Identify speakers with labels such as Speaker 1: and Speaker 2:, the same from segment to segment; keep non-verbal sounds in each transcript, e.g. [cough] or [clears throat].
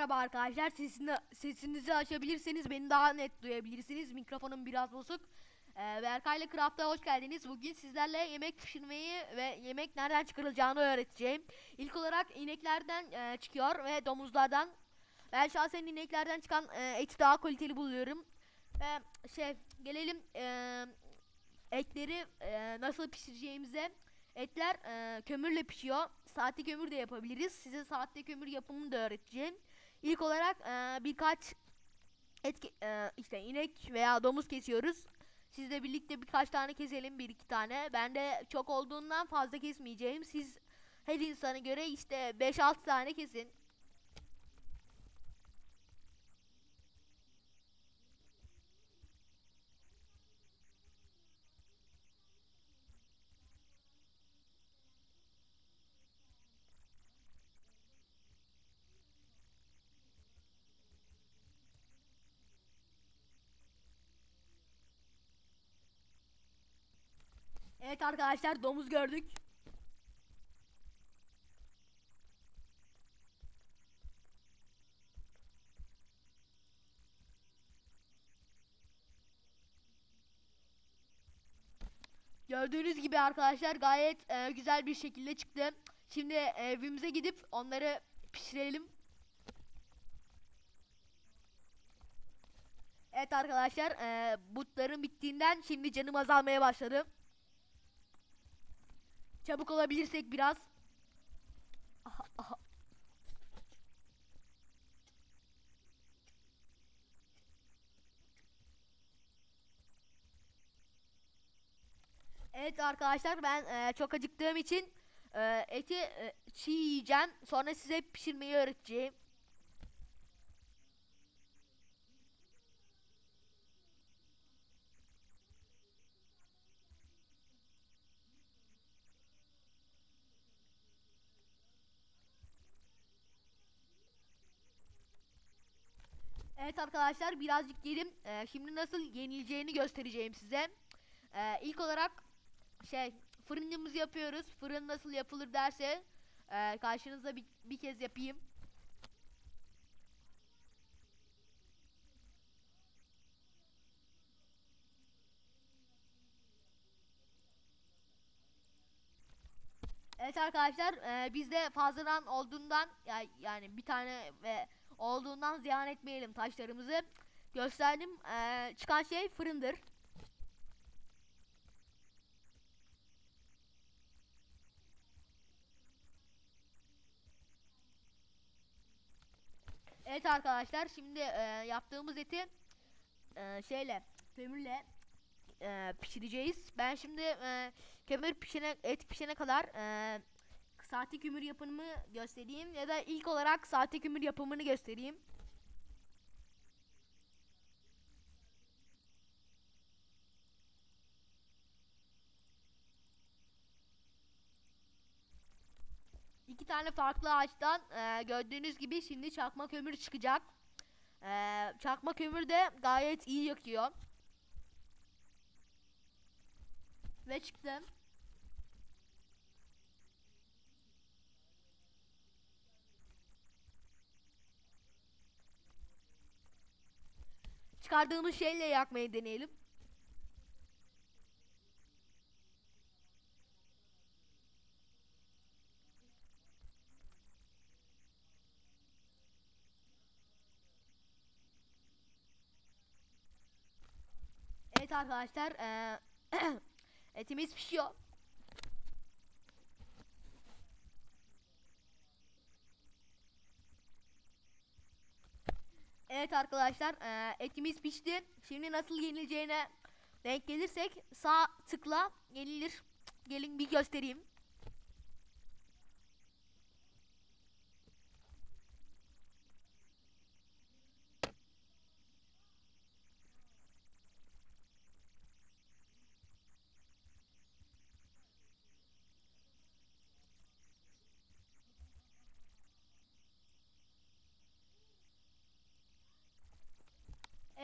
Speaker 1: Merhaba arkadaşlar. Sesini, sesinizi açabilirseniz beni daha net duyabilirsiniz. Mikrofonum biraz bozuk. Ee, Berkay ile Craft'a hoş geldiniz. Bugün sizlerle yemek pişirmeyi ve yemek nereden çıkarılacağını öğreteceğim. İlk olarak ineklerden e, çıkıyor ve domuzlardan. Ben şahsen ineklerden çıkan e, eti daha kaliteli buluyorum. Ve şey gelelim e, etleri e, nasıl pişireceğimize. Etler e, kömürle pişiyor. Saatte kömür de yapabiliriz. Size saatte kömür yapımını da öğreteceğim. İlk olarak e, birkaç et ke- e, işte inek veya domuz kesiyoruz. Sizle birlikte birkaç tane keselim bir iki tane. Ben de çok olduğundan fazla kesmeyeceğim. Siz her insana göre işte 5-6 tane kesin. Evet arkadaşlar domuz gördük. Gördüğünüz gibi arkadaşlar gayet e, güzel bir şekilde çıktı. Şimdi evimize gidip onları pişirelim. Evet arkadaşlar e, butların bittiğinden şimdi canım azalmaya başladı. Çabuk olabilirsek biraz. Aha, aha. Evet arkadaşlar ben e, çok acıktığım için e, eti e, çiğ yiyeceğim. Sonra size pişirmeyi öğreteceğim. Evet arkadaşlar birazcık yerim. Ee, şimdi nasıl yenileceğini göstereceğim size. Ee, ilk olarak şey fırınımızı yapıyoruz. Fırın nasıl yapılır derse e, karşınıza bir, bir kez yapayım. Evet arkadaşlar e, bizde fazladan olduğundan ya, yani bir tane ve olduğundan ziyan etmeyelim taşlarımızı. Gösterdim. E, çıkan şey fırındır. Evet arkadaşlar şimdi e, yaptığımız eti e, şeyle kömürle e, pişireceğiz. Ben şimdi e, kömür pişene et pişene kadar e, sahte kömür yapımını göstereyim ya da ilk olarak sahte kömür yapımını göstereyim. İki tane farklı ağaçtan e, gördüğünüz gibi şimdi çakma kömür çıkacak. E, çakma kömür de gayet iyi yakıyor. Ve çıktı. Çıkardığımız şeyle yakmayı deneyelim. Evet arkadaşlar eee, [clears throat] etimiz pişiyor. Evet arkadaşlar eee, etimiz pişti. Şimdi nasıl yenileceğine denk gelirsek sağ tıkla yenilir. Gelin bir göstereyim.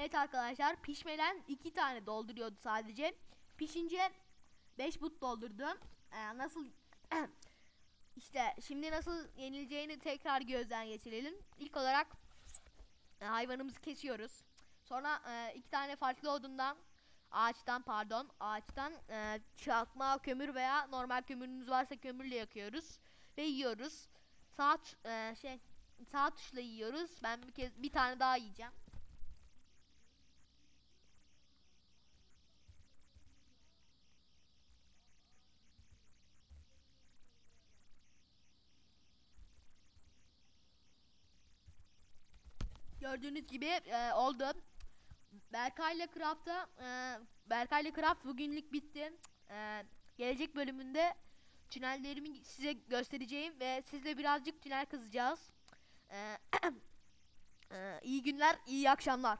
Speaker 1: Evet arkadaşlar pişmeden iki tane dolduruyordu sadece. Pişince 5 but doldurdum. Ee, nasıl [clears throat] işte şimdi nasıl yenileceğini tekrar gözden geçirelim. İlk olarak e, hayvanımızı kesiyoruz. Sonra e, iki tane farklı odundan ağaçtan pardon ağaçtan e, çakma kömür veya normal kömürünüz varsa kömürle yakıyoruz ve yiyoruz. Sağ e, şey sağ tuşla yiyoruz. Ben bir kez bir tane daha yiyeceğim. Gördüğünüz gibi e, oldu. Berkay'la Craft'a e, Berkay'la Craft bugünlük bitti. E, gelecek bölümünde tünellerimi size göstereceğim ve sizle birazcık tünel kazacağız. E, [clears throat] e, iyi günler, iyi akşamlar.